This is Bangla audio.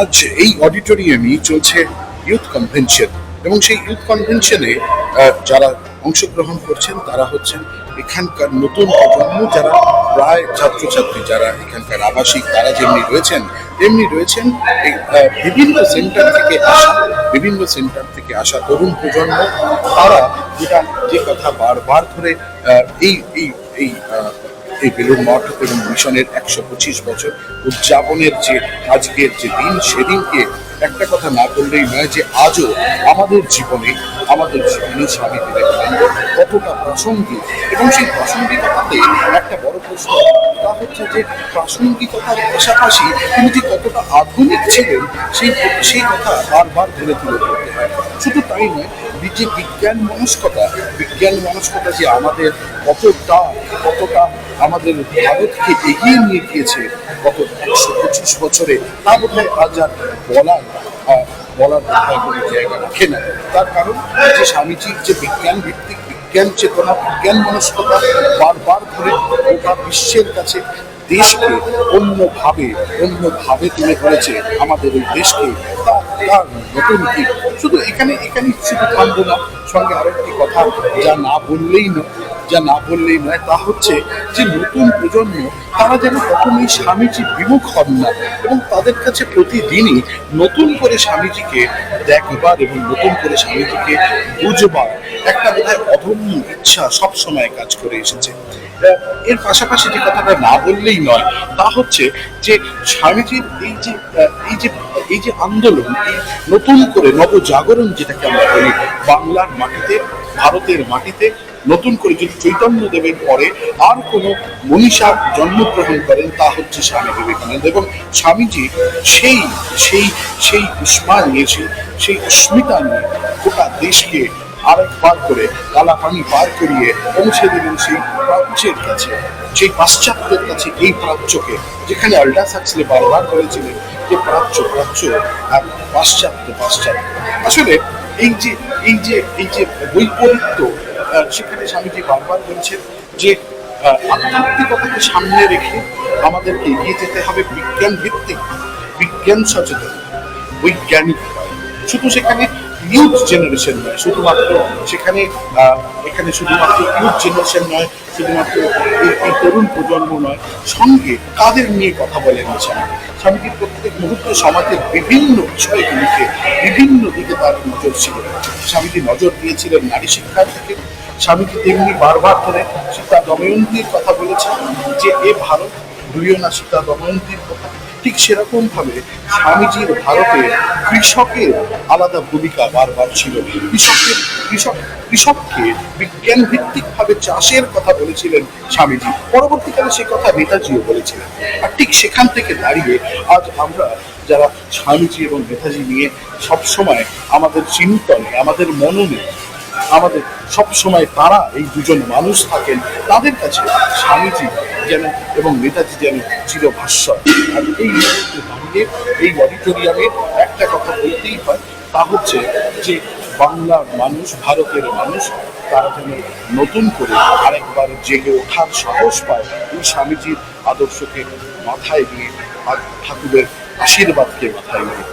আজ এই অডিটোরিয়ামই চলছে ইউথ কনভেনশন এবং সেই ইউথ কনভেনশনে যারা অংশগ্রহণ করছেন, তারা হচ্ছেন এখানকার নতুন প্রজন্ম, যারা প্রায় ছাত্রছাত্রী, যারা এখানকার আবাসিক, তারা যেমনি রয়েছেন, তেমনি রয়েছেন বিভিন্ন সেন্টার থেকে আসা, বিভিন্ন সেন্টার থেকে আসা তরুণ প্রজন্ম, তারা যেটা, যে কথা বারবার ধরে এই এই এই এই বেলুর মঠ এবং মিশনের একশো পঁচিশ বছর উদযাপনের যে আজকের যে দিন সেদিনকে একটা কথা না বললেই নয় যে আজও আমাদের জীবনে আমাদের জীবনে স্বামী বিবেকানন্দ কতটা প্রাসঙ্গিক এবং সেই প্রাসঙ্গিকতাতে একটা বড় প্রশ্ন, তা হচ্ছে যে প্রাসঙ্গিকতার পাশাপাশি তিনি যে কতটা আধুনিক ছিলেন, সেই সেই কথা বারবার ধরে তুলে ধরতে হয়। শুধু তাই নয় যে বিজ্ঞান মনস্কতা বিজ্ঞান মনস্কতা যে আমাদের কতটা কতটা আমাদের ভারতকে এগিয়ে নিয়ে গিয়েছে গত একশো পঁচিশ বছরে, তা বোধ হয় আজ আর বলার বলার বোধহয় কোনো জায়গা রাখে না। তার কারণ, যে স্বামীজির যে বিজ্ঞান, ভিত্তিক বিজ্ঞান, চেতনা বিজ্ঞান, মনস্কতা বারবার ধরে গোটা বিশ্বের কাছে দেশকে অন্যভাবে অন্যভাবে তুলে ধরেছে আমাদের এই দেশকে তার নতুন কি শুধু এখানে এখানে শুধু থামবো না, সঙ্গে আরও একটি কথা যা না বললেই নয়, যা না বললেই নয়, তা হচ্ছে যে নতুন প্রজন্ম, তারা যেন কখনোই স্বামীজি বিমুখ হন না এবং তাদের কাছে প্রতিদিনই নতুন করে স্বামীজিকে দেখবার এবং নতুন করে স্বামীজিকে বুঝবার একটা বোধহয় অদম্য ইচ্ছা সবসময় কাজ করে এসেছে। এর পাশাপাশি যে কথাটা না বললেই নয়, তা হচ্ছে যে স্বামীজির এই যে এই যে এই যে আন্দোলন নতুন করে নবজাগরণ যেটাকে আমরা বলি বাংলার মাটিতে, ভারতের মাটিতে, নতুন করে যদি চৈতন্য দেবের পরে আর কোনো মনীষা জন্মগ্রহণ করেন, তা হচ্ছে স্বামী বিবেকানন্দ। এবং স্বামীজি সেই সেই সেই উষ্মা নিয়ে সেই অস্মিতা নিয়ে গোটা দেশকে আরেকবার করে কালা পানি পার করিয়ে পৌঁছে দিলেন সেই প্রাচ্যের কাছে। সেই পাশ্চাত্যের কাছে এই প্রাচ্যকে, যেখানে আল্ডা সাক্সলে বারবার বলেছিলেন যে প্রাচ্য প্রাচ্য, আর পাশ্চাত্য পাশ্চাত্য। আসলে এই যে এই যে এই যে বৈপরীত্য সেখানে স্বামীজি বারবার বলছেন যে আধ্যাত্মিকতাকে সামনে রেখে আমাদেরকে এগিয়ে যেতে হবে বিজ্ঞান ভিত্তিক বিজ্ঞান সচেতন, বৈজ্ঞানিক। শুধু সেখানে ইউথ জেনারেশন নয়, শুধুমাত্র সেখানে এখানে শুধুমাত্র ইউথ জেনারেশন নয়, শুধুমাত্র এই তরুণ প্রজন্ম নয়, সঙ্গে কাদের নিয়ে কথা বলেন স্বামী স্বামীজি প্রত্যেক মুহূর্তে সমাজের বিভিন্ন বিষয়গুলিকে বিভিন্ন দিকে তার নজর ছিল। স্বামীজি নজর দিয়েছিলেন নারী শিক্ষার দিকে। স্বামীজি তেমনি বারবার করে সীতা দময়ন্তীর কথা বলেছেন যে এ ভারত দুইও না সীতা দময়ন্তীর কথা ঠিক সেরকম ভাবে স্বামীজির ভারতে কৃষকের আলাদা ভূমিকা বারবার ছিল। কৃষকের কৃষক, কৃষককে বিজ্ঞান ভিত্তিক ভাবে চাষের কথা বলেছিলেন স্বামীজি। পরবর্তীকালে সে কথা নেতাজিও বলেছিলেন। আর ঠিক সেখান থেকে দাঁড়িয়ে আজ আমরা যারা স্বামীজি এবং নেতাজি নিয়ে সবসময় আমাদের চিন্তনে, আমাদের মননে আমাদের সব সময় তারা এই দুজন মানুষ থাকেন, তাদের কাছে স্বামীজি যেন এবং নেতাজি যেন চিরভাস্বর আর এই দাঁড়িয়ে এই অডিটোরিয়ামে একটা কথা বলতেই হয়, তা হচ্ছে যে বাংলার মানুষ, ভারতের মানুষ, তারা যেন নতুন করে আরেকবার জেগে ওঠার সাহস পায় এই স্বামীজির আদর্শকে মাথায় নিয়ে আর ঠাকুরের আশীর্বাদকে মাথায় নিয়ে।